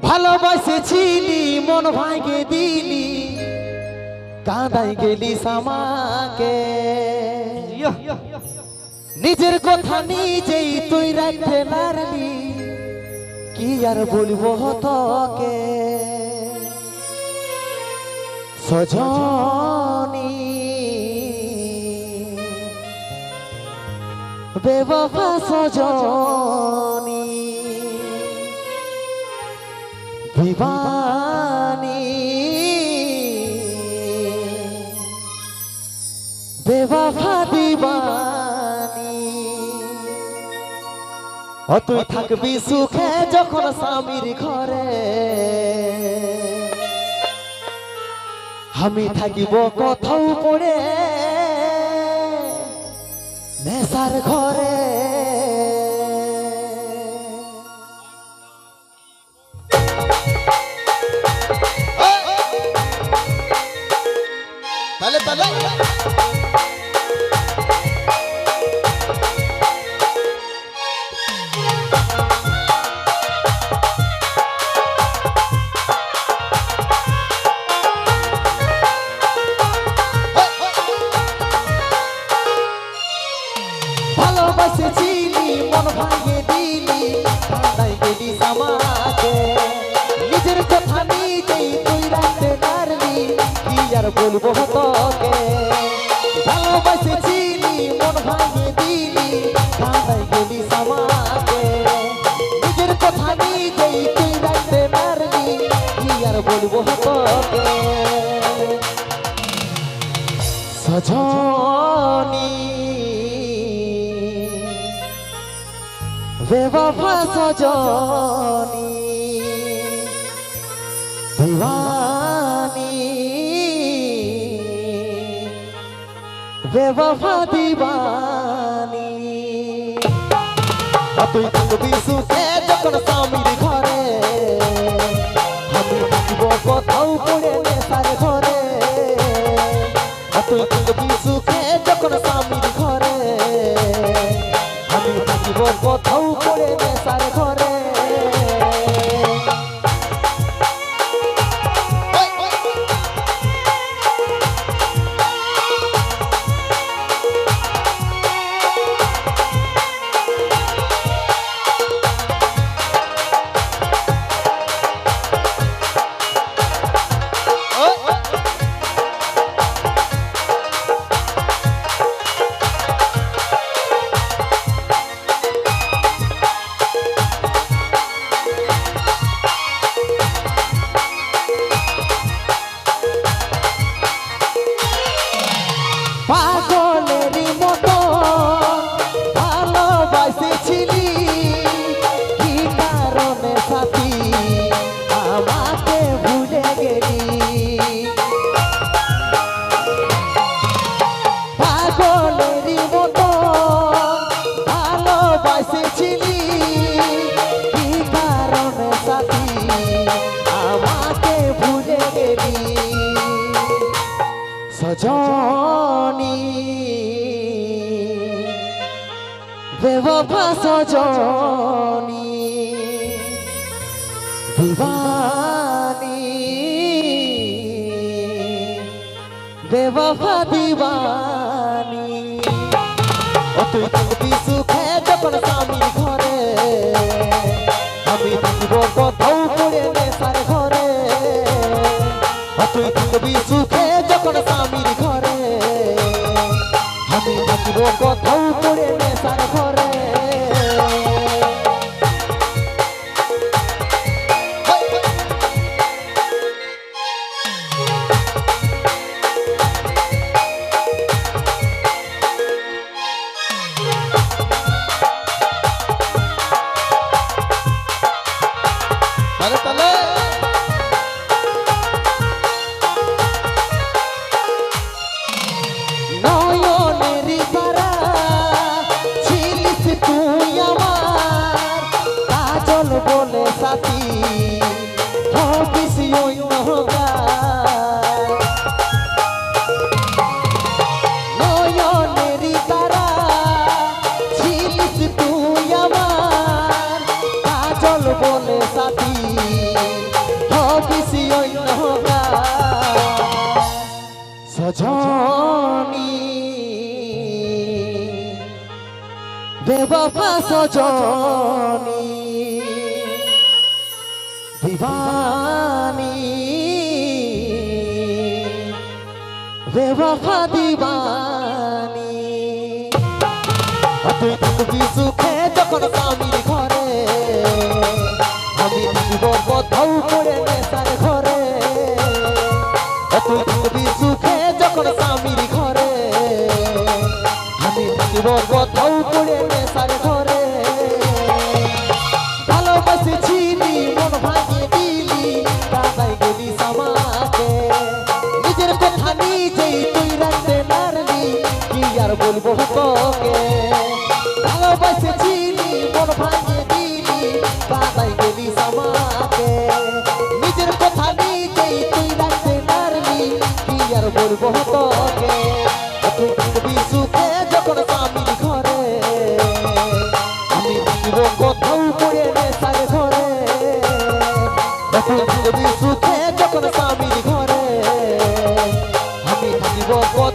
ভালোবাসেছিলি মন ভাঙে দিলি। কাঁদাই গেলি সামাকে। নিজের কথা নিজেই তুই রাখতে পারলি কি আর বলব তোকে? সজনি। বেবাফা সজনি। দিবানি বেবাফা দিবানি ও তুই থাকবি সুখে যখন স্বামীর ঘরে। আমি থাকিব কোথাও পড়ে। নেশার ঘরে। তাহলে আর বলব সজনি। বেবাফা সজনি। দিবানি বেবাফা দিবানি তুই থাকবি সুখে যখন স্বামীর ঘরে আর সজনি। বেবাফা সজনি। দিবানি। বেবাফা দিবানি। ও তুই সুখে যখন স্বামীর সজনী। দেবাপা সজনী। দিবানী। দেবাপা দিবানী। তুই কিছু আর বলব তোকে ভালোবাসেছিলি, মন ভাঙিয়ে দিলি দাদাই গেলি সমাজে নিজের কথা নিজেই তুই রাখতে সুখে যখন আমি ঘরে। আমি থাকিব কোথাও